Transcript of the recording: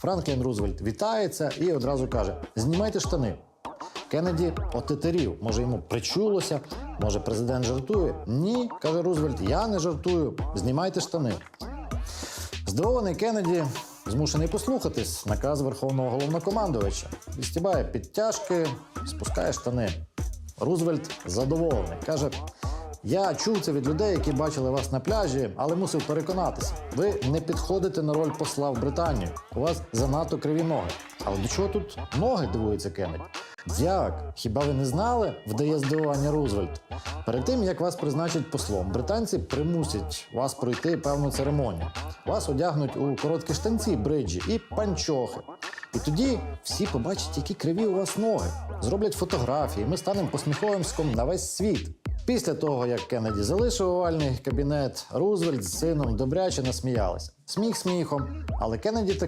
Франклін Рузвельт вітається і одразу каже: знімайте штани. Кеннеді отетерів. Може, йому причулося, може, президент жартує. Ні, каже Рузвельт, я не жартую. Знімайте штани. Здивований Кеннеді змушений послухатись наказ Верховного головнокомандувача. Відстібає підтяжки, спускає штани. Рузвельт задоволений. Каже: Я чув це від людей, які бачили вас на пляжі, але мусив переконатися. Ви не підходите на роль посла в Британію. У вас занадто криві ноги. Але до чого тут ноги дивується Кеннеді? Як? Хіба ви не знали? вдає здивування Рузвельт. Перед тим як вас призначать послом, британці примусять вас пройти певну церемонію. Вас одягнуть у короткі штанці, бриджі і панчохи. І тоді всі побачать, які криві у вас ноги. Зроблять фотографії. Ми станемо посміховиськом на весь світ. Після того, як Кеннеді залишив овальний кабінет, Рузвельт з сином добряче насміялися. Сміх сміхом, але Кеннеді таки